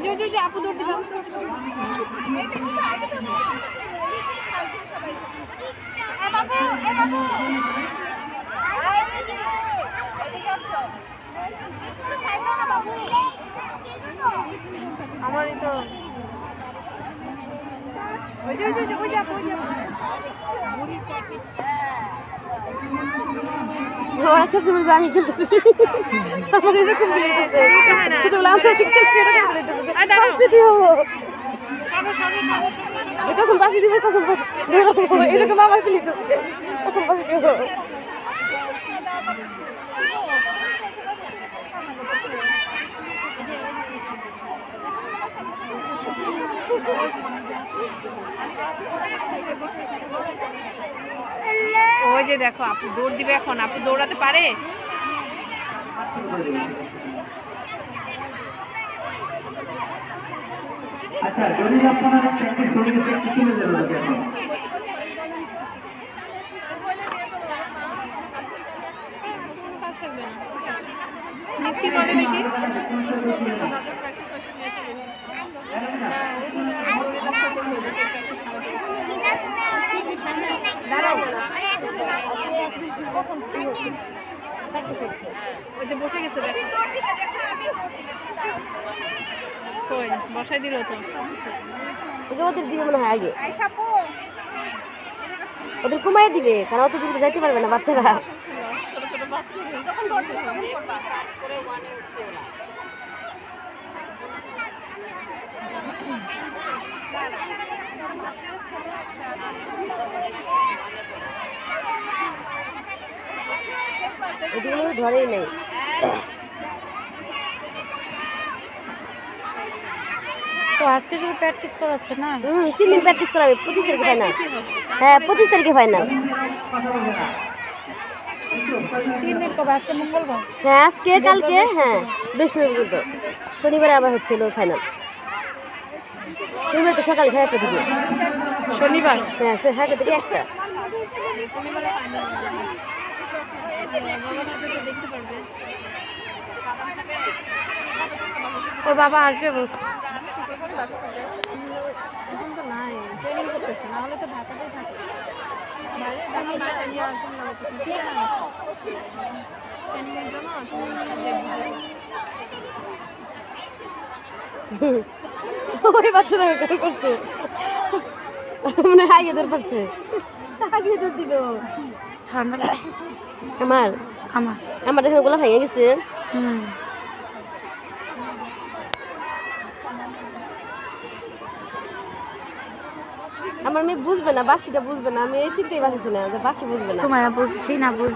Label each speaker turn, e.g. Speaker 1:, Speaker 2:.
Speaker 1: ওই যে ওই যে, আপু আমারই তো ওই যে ওই যে, ওই যে, ওই যে আপু ওই যে আপু।
Speaker 2: ওরা খেলছে বলছে আমি খেলতেছি আমার এরকম সেটা বলে আমরা খেলছি এরকম পাশে দিবে কখন এরকম আবার খেলতেছে কখন পাশে দিব
Speaker 1: ওই যে দেখো আপু দৌড় দিবে এখন। আপু দৌড়াতে পারে?
Speaker 3: আচ্ছা যদি আপনারা প্র্যাকটিস করে গেছে কি কি মেজার লাগে এখন?
Speaker 1: কি বলে দেখি বসে গেছে বসাই দিল
Speaker 2: ওদের দিবে মনে হয় আগে ওদের কমাই দিবে কারণ অত দূরে যাইতে পারবে না বাচ্চারা। মনে ধরেই নেই।
Speaker 1: তো আজকে শুধু প্র্যাকটিস করাচ্ছে না?
Speaker 2: হুম তিন দিন প্র্যাকটিস করাবে পঁচিশ তারিখে ফাইনাল হ্যাঁ পঁচিশ তারিখে ফাইনাল হ্যাঁ আজকে কালকে হ্যাঁ বৃহস্পতিবার পর্যন্ত শনিবারে আবার হচ্ছিল ফাইনাল শনিবার তো সকালে সাড়ে থেকে।
Speaker 1: শনিবার?
Speaker 2: হ্যাঁ সাড়ে থেকে একটা।
Speaker 1: ওর বাবা আসবে বস
Speaker 2: করছে। মানে আগে দৌড় পারছে আগে দৌড় দিল।
Speaker 1: ঠান্ডা
Speaker 2: আমার?
Speaker 1: আমার।
Speaker 2: আমার এখানে গোলা ভেঙে গেছে।
Speaker 1: হুম।
Speaker 2: আমার মেয়ে বুঝবে না বাসিটা বুঝবে না আমি এই চিন্তাই বাসিছি না যে বাসি বুঝবে না।
Speaker 1: সময় বুঝছি না বুঝ